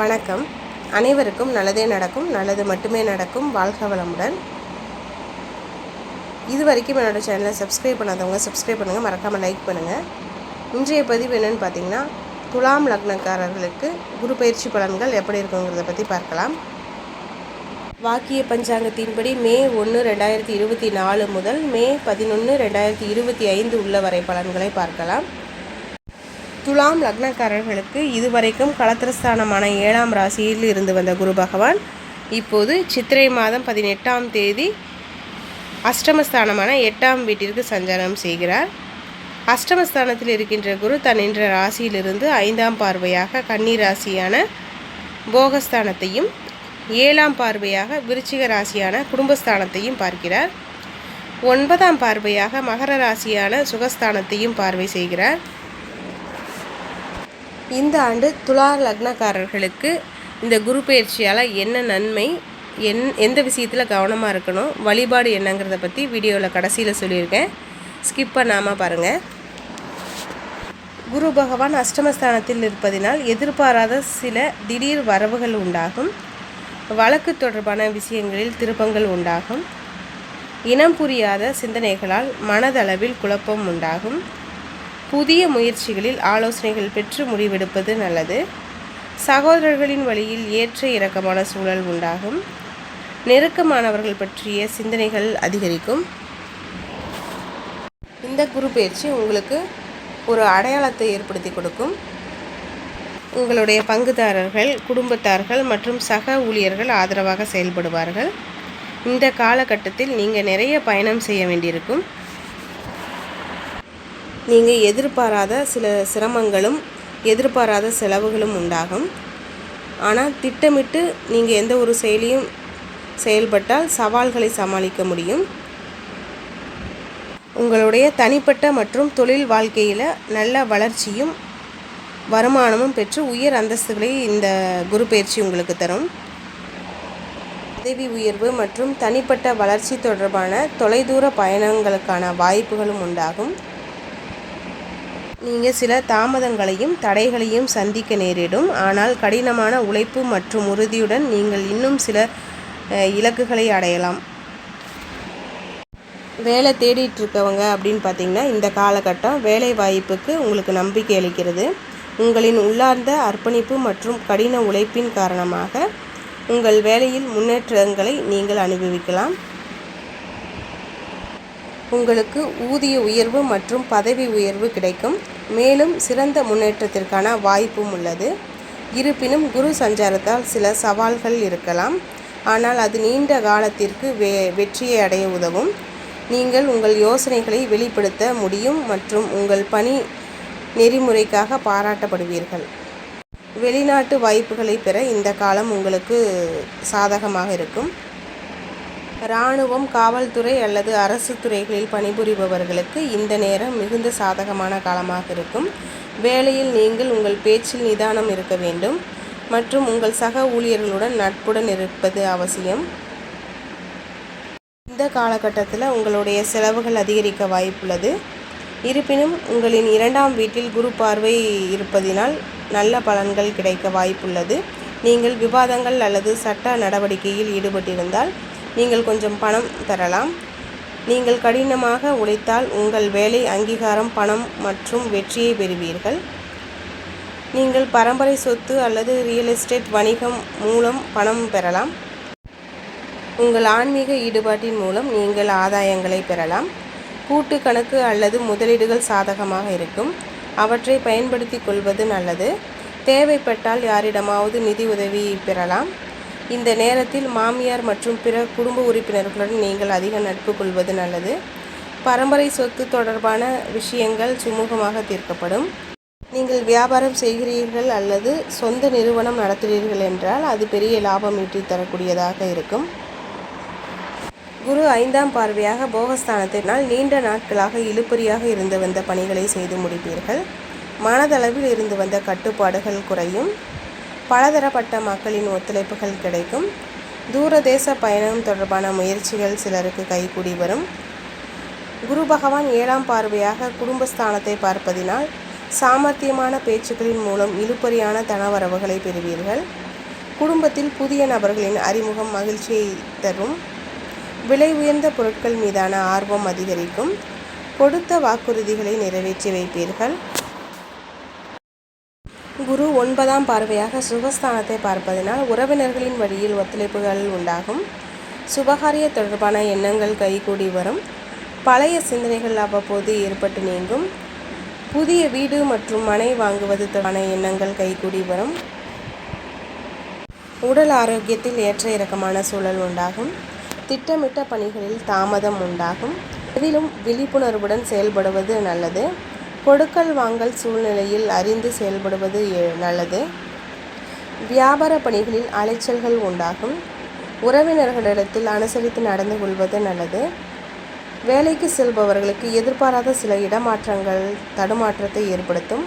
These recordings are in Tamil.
வணக்கம். அனைவருக்கும் நல்லதே நடக்கும் நல்லது மட்டுமே நடக்கும். வாழ்க வளமுடன். இது வரைக்கும் என்னோடய சேனலை சப்ஸ்கிரைப் பண்ணாதவங்க சப்ஸ்கிரைப் பண்ணுங்கள் மறக்காமல் லைக் பண்ணுங்கள் இன்றைய பதிவு என்னென்னு பார்த்தீங்கன்னா துலாம் லக்னக்காரர்களுக்கு குரு பயிற்சி பலன்கள் எப்படி இருக்குங்கிறத பற்றி பார்க்கலாம். வாக்கிய பஞ்சாங்கத்தின்படி மே ஒன்று ரெண்டாயிரத்தி இருபத்தி நாலு முதல் மே பதினொன்று ரெண்டாயிரத்தி இருபத்தி ஐந்து உள்ள வரை பலன்களை பார்க்கலாம். துலாம் லக்னக்காரர்களுக்கு இதுவரைக்கும் களத்திரஸ்தானமான ஏழாம் ராசியில் இருந்து வந்த குரு பகவான் இப்போது சித்திரை மாதம் பதினெட்டாம் தேதி அஷ்டமஸ்தானமான எட்டாம் வீட்டிற்கு சஞ்சாரம் செய்கிறார். அஷ்டமஸ்தானத்தில் இருக்கின்ற குரு தன் இன்ற ராசியிலிருந்து ஐந்தாம் பார்வையாக கன்னி ராசியான போகஸ்தானத்தையும் ஏழாம் பார்வையாக விருச்சிக ராசியான குடும்பஸ்தானத்தையும் பார்க்கிறார். ஒன்பதாம் பார்வையாக மகர ராசியான சுகஸ்தானத்தையும் பார்வை செய்கிறார். இந்த ஆண்டு துலார் லக்னக்காரர்களுக்கு இந்த குரு பயிற்சியால் என்ன நன்மை என் எந்த விஷயத்தில் கவனமாக இருக்கணும் வழிபாடு என்னங்கிறத பற்றி வீடியோவில் கடைசியில் சொல்லியிருக்கேன். ஸ்கிப் பண்ணாமல் பாருங்கள் குரு பகவான் அஷ்டமஸ்தானத்தில் இருப்பதினால் எதிர்பாராத சில திடீர் வரவுகள் உண்டாகும். வழக்கு தொடர்பான விஷயங்களில் திருப்பங்கள் உண்டாகும். இனம் புரியாத சிந்தனைகளால் மனதளவில் குழப்பம் உண்டாகும். புதிய முயற்சிகளில் ஆலோசனைகள் பெற்று முடிவெடுப்பது நல்லது. சகோதரர்களின் வழியில் ஏற்ற இறக்கமான சூழல் உண்டாகும். நெருக்கமானவர்கள் பற்றிய சிந்தனைகள் அதிகரிக்கும். இந்த குரு பயிற்சி உங்களுக்கு ஒரு அடையாளத்தை ஏற்படுத்தி கொடுக்கும். உங்களுடைய பங்குதாரர்கள் குடும்பத்தார்கள் மற்றும் சக ஊழியர்கள் ஆதரவாக செயல்படுவார்கள். இந்த காலகட்டத்தில் நீங்கள் நிறைய பயணம் செய்ய வேண்டியிருக்கும். நீங்கள் எதிர்பாராத சில சிரமங்களும் எதிர்பாராத செலவுகளும் உண்டாகும். ஆனால் திட்டமிட்டு நீங்கள் எந்த ஒரு செயலியும் செயல்பட்டால் சவால்களை சமாளிக்க முடியும். உங்களுடைய தனிப்பட்ட மற்றும் தொழில் வாழ்க்கையில் நல்ல வளர்ச்சியும் வருமானமும் பெற்று உயர் அந்தஸ்துகளை இந்த குரு பயிற்சி உங்களுக்கு தரும். பதவி உயர்வு மற்றும் தனிப்பட்ட வளர்ச்சி தொடர்பான தொலைதூர பயணங்களுக்கான வாய்ப்புகளும் உண்டாகும். நீங்கள் சில தாமதங்களையும் தடைகளையும் சந்திக்க நேரிடும். ஆனால் கடினமான உழைப்பு மற்றும் உறுதியுடன் நீங்கள் இன்னும் சில இலக்குகளை அடையலாம். வேலை தேடிட்டு இருக்கவங்க அப்படின்னு பார்த்தீங்கன்னா இந்த காலகட்டம் வேலை வாய்ப்புக்கு உங்களுக்கு நம்பிக்கை அளிக்கிறது. உங்களின் உள்ளார்ந்த அர்ப்பணிப்பு மற்றும் கடின உழைப்பின் காரணமாக உங்கள் வேலையில் முன்னேற்றங்களை நீங்கள் அனுபவிக்கலாம். உங்களுக்கு ஊதிய உயர்வு மற்றும் பதவி உயர்வு கிடைக்கும். மேலும் சிறந்த முன்னேற்றத்திற்கான வாய்ப்பும் உள்ளது. இருப்பினும் குரு சஞ்சாரத்தால் சில சவால்கள் இருக்கலாம். ஆனால் அது நீண்ட காலத்திற்கு வெ வெற்றியை அடைய உதவும். நீங்கள் உங்கள் யோசனைகளை வெளிப்படுத்த முடியும் மற்றும் உங்கள் பணி நெறிமுறைக்காக பாராட்டப்படுவீர்கள். வெளிநாட்டு வாய்ப்புகளை பெற இந்த காலம் உங்களுக்கு சாதகமாக இருக்கும். இராணுவம் காவல்துறை அல்லது அரசு துறைகளில் பணிபுரிபவர்களுக்கு இந்த நேரம் மிகுந்த சாதகமான காலமாக இருக்கும். வேலையில் நீங்கள் உங்கள் பேச்சில் நிதானம் இருக்க வேண்டும். மற்றும் உங்கள் சக ஊழியர்களுடன் நட்புடன் இருப்பது அவசியம். இந்த காலகட்டத்தில் உங்களுடைய செலவுகள் அதிகரிக்க வாய்ப்புள்ளது. இருப்பினும் உங்களின் இரண்டாம் வீட்டில் குரு பார்வை இருப்பதினால் நல்ல பலன்கள் கிடைக்க வாய்ப்புள்ளது. நீங்கள் விவாதங்கள் அல்லது சட்ட நடவடிக்கையில் ஈடுபட்டிருந்தால் நீங்கள் கொஞ்சம் பணம் தரலாம். நீங்கள் கடினமாக உழைத்தால் உங்கள் வேலை அங்கீகாரம் பணம் மற்றும் வெற்றியை பெறுவீர்கள். நீங்கள் பரம்பரை சொத்து அல்லது ரியல் எஸ்டேட் வணிகம் மூலம் பணம் பெறலாம். உங்கள் ஆன்மீக ஈடுபாட்டின் மூலம் நீங்கள் ஆதாயங்களை பெறலாம். கூட்டு கணக்கு அல்லது முதலீடுகள் சாதகமாக இருக்கும். அவற்றை பயன்படுத்தி கொள்வது நல்லது. தேவைப்பட்டால் யாரிடமாவது நிதி உதவி பெறலாம். இந்த நேரத்தில் மாமியார் மற்றும் பிற குடும்ப உறுப்பினர்களுடன் நீங்கள் அதிக நட்பு கொள்வது நல்லது. பரம்பரை சொத்து தொடர்பான விஷயங்கள் சுமூகமாக தீர்க்கப்படும். நீங்கள் வியாபாரம் செய்கிறீர்கள் அல்லது சொந்த நிறுவனம் நடத்துகிறீர்கள் என்றால் அது பெரிய லாபம் ஈட்டி தரக்கூடியதாக இருக்கும். குரு ஐந்தாம் பார்வையாக போகஸ்தானத்தினால் நீண்ட நாட்களாக இழுபறியாக இருந்து வந்த பணிகளை செய்து முடிப்பீர்கள். மனதளவில் இருந்து வந்த கட்டுப்பாடுகள் குறையும். பலதரப்பட்ட மக்களின் ஒத்துழைப்புகள் கிடைக்கும். தூரதேச பயணம் தொடர்பான முயற்சிகள் சிலருக்கு கைகூடி வரும். குரு பகவான் ஏழாம் பார்வையாக குடும்பஸ்தானத்தை பார்ப்பதினால் சாமர்த்தியமான பேச்சுக்களின் மூலம் இழுப்பறியான தனவரவுகளை பெறுவீர்கள். குடும்பத்தில் புதிய நபர்களின் அறிமுகம் மகிழ்ச்சியை தரும். விலை உயர்ந்த பொருட்கள் மீதான ஆர்வம் அதிகரிக்கும். கொடுத்த வாக்குறுதிகளை நிறைவேற்றி வைப்பீர்கள். குரு ஒன்பதாம் பார்வையாக சுகஸ்தானத்தை பார்ப்பதனால் உறவினர்களின் வழியில் ஒத்துழைப்புகள் உண்டாகும். சுபகாரிய தொடர்பான எண்ணங்கள் கைகூடி வரும். பழைய சிந்தனைகள் அவ்வப்போது ஏற்பட்டு நீங்கும். புதிய வீடு மற்றும் மனை வாங்குவது தொடர்பான எண்ணங்கள் கைகூடி வரும். உடல் ஆரோக்கியத்தில் ஏற்ற இறக்கமான சூழல் உண்டாகும். திட்டமிட்ட பணிகளில் தாமதம் உண்டாகும். அதிலும் விழிப்புணர்வுடன் செயல்படுவது நல்லது. கொடுக்கல் வாங்கல் சூழ்நிலையில் அறிந்து செயல்படுவது எ- நல்லது. வியாபார பணிகளில் அலைச்சல்கள் உண்டாகும். உறவினர்களிடத்தில் அனுசரித்து நடந்து கொள்வது நல்லது. வேலைக்கு செல்பவர்களுக்கு எதிர்பாராத சில இடமாற்றங்கள் தடுமாற்றத்தை ஏற்படுத்தும்.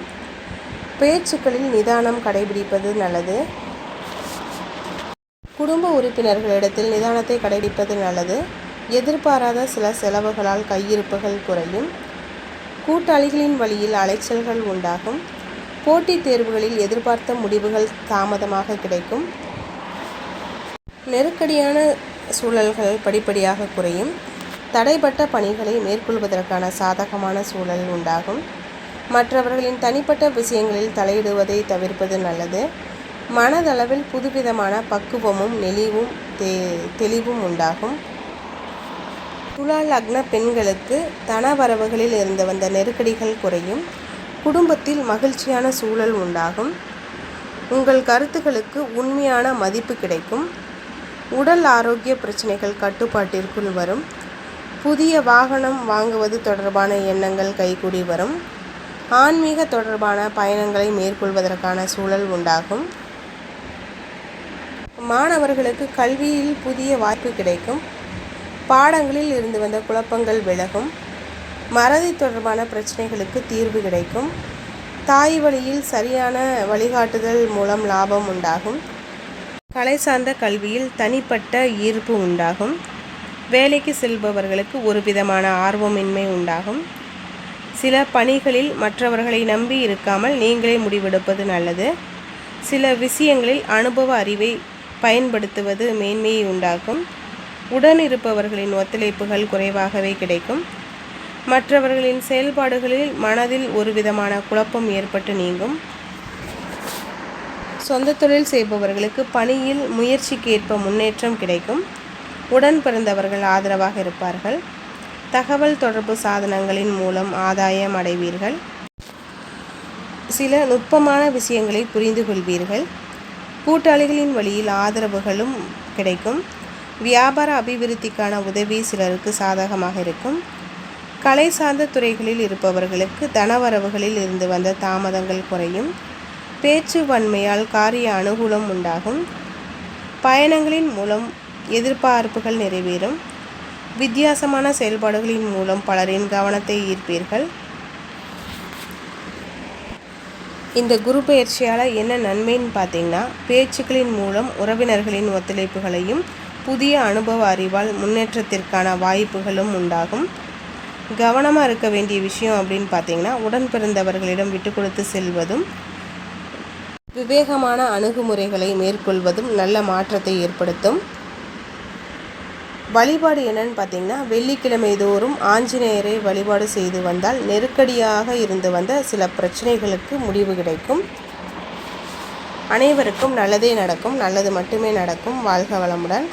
பேச்சுக்களில் நிதானம் கடைபிடிப்பது நல்லது. குடும்ப உறுப்பினர்களிடத்தில் நிதானத்தை கடைபிடிப்பது நல்லது. எதிர்பாராத சில செலவுகளால் கையிருப்புகள் குறையும். கூட்டாளிகளின் வழியில் அலைச்சல்கள் உண்டாகும். போட்டித் தேர்வுகளில் எதிர்பார்த்த முடிவுகள் தாமதமாக கிடைக்கும். நெருக்கடியான சூழல்கள் படிப்படியாக குறையும். தடைப்பட்ட பணிகளை மேற்கொள்வதற்கான சாதகமான சூழல் உண்டாகும். மற்றவர்களின் தனிப்பட்ட விஷயங்களில் தலையிடுவதை தவிர்ப்பது நல்லது. மனதளவில் புதுவிதமான பக்குவமும் நெளிவும் தெ தெளிவும் உண்டாகும். துலா லக்ன பெண்களுக்கு தனவரவுகளில் இருந்து வந்த நெருக்கடிகள் குறையும். குடும்பத்தில் மகிழ்ச்சியான சூழல் உண்டாகும். உங்கள் கருத்துக்களுக்கு உண்மையான மதிப்பு கிடைக்கும். உடல் ஆரோக்கிய பிரச்சனைகள் கட்டுப்பாட்டிற்குள் வரும். புதிய வாகனம் வாங்குவது தொடர்பான எண்ணங்கள் கைகூடி வரும். ஆன்மீக தொடர்பான பயணங்களை மேற்கொள்வதற்கான சூழல் உண்டாகும். மாணவர்களுக்கு கல்வியில் புதிய வாய்ப்பு கிடைக்கும். பாடங்களில் இருந்து வந்த குழப்பங்கள் விலகும். மறதி தொடர்பான பிரச்சனைகளுக்கு தீர்வு கிடைக்கும். தாய் வழியில் சரியான வழிகாட்டுதல் மூலம் லாபம் உண்டாகும். கலை சார்ந்த கல்வியில் தனிப்பட்ட ஈர்ப்பு உண்டாகும். வேலைக்கு செல்பவர்களுக்கு ஒரு விதமான ஆர்வமின்மை உண்டாகும். சில பணிகளில் மற்றவர்களை நம்பி இருக்காமல் நீங்களே முடிவெடுப்பது நல்லது. சில விஷயங்களில் அனுபவ அறிவை பயன்படுத்துவது மேன்மையை உண்டாக்கும். உடன் இருப்பவர்களின் ஒத்துழைப்புகள் குறைவாகவே கிடைக்கும். மற்றவர்களின் செயல்பாடுகளில் மனதில் ஒரு விதமான குழப்பம் ஏற்பட்டு நீங்கும். சொந்த தொழில் செய்பவர்களுக்கு பணியில் முயற்சிக்கு ஏற்ப முன்னேற்றம் கிடைக்கும். உடன் பிறந்தவர்கள் ஆதரவாக இருப்பார்கள். தகவல் தொடர்பு சாதனங்களின் மூலம் ஆதாயம் அடைவீர்கள். சில நுட்பமான விஷயங்களை புரிந்து கொள்வீர்கள் கூட்டாளிகளின் வழியில் ஆதரவுகளும் கிடைக்கும். வியாபார அபிவிருத்திக்கான உதவி சிலருக்கு சாதகமாக இருக்கும். கலை சார்ந்த துறைகளில் இருப்பவர்களுக்கு தனவரவுகளில் இருந்து வந்த தாமதங்கள் குறையும். பேச்சு வன்மையால் காரிய அனுகூலம் உண்டாகும். பயணங்களின் மூலம் எதிர்பார்ப்புகள் நிறைவேறும். வித்தியாசமான செயல்பாடுகளின் மூலம் பலரின் கவனத்தை ஈர்ப்பீர்கள். இந்த குரு பயிற்சியால் என்ன நன்மைன்னு பார்த்தீங்கன்னா பேச்சுக்களின் மூலம் உறவினர்களின் ஒத்துழைப்புகளையும் புதிய அனுபவ அறிவால் முன்னேற்றத்திற்கான வாய்ப்புகளும் உண்டாகும். கவனமாக இருக்க வேண்டிய விஷயம் அப்படின்னு பார்த்தீங்கன்னா உடன் பிறந்தவர்களிடம் விட்டு கொடுத்து செல்வதும் விவேகமான அணுகுமுறைகளை மேற்கொள்வதும் நல்ல மாற்றத்தை ஏற்படுத்தும். வழிபாடு என்னன்னு பார்த்தீங்கன்னா வெள்ளிக்கிழமை தோறும் ஆஞ்சநேயரை வழிபாடு செய்து வந்தால் நெருக்கடியாக இருந்து வந்த சில பிரச்சனைகளுக்கு முடிவு கிடைக்கும். அனைவருக்கும் நல்லதே நடக்கும் நல்லது மட்டுமே நடக்கும். வாழ்க வளமுடன்.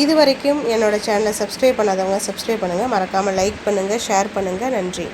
இது வரைக்கும் என்னோடய சேனலை சப்ஸ்கிரைப் பண்ணாதவங்க சப்ஸ்கிரைப் பண்ணுங்கள் மறக்காமல் லைக் பண்ணுங்கள் ஷேர் பண்ணுங்கள் நன்றி.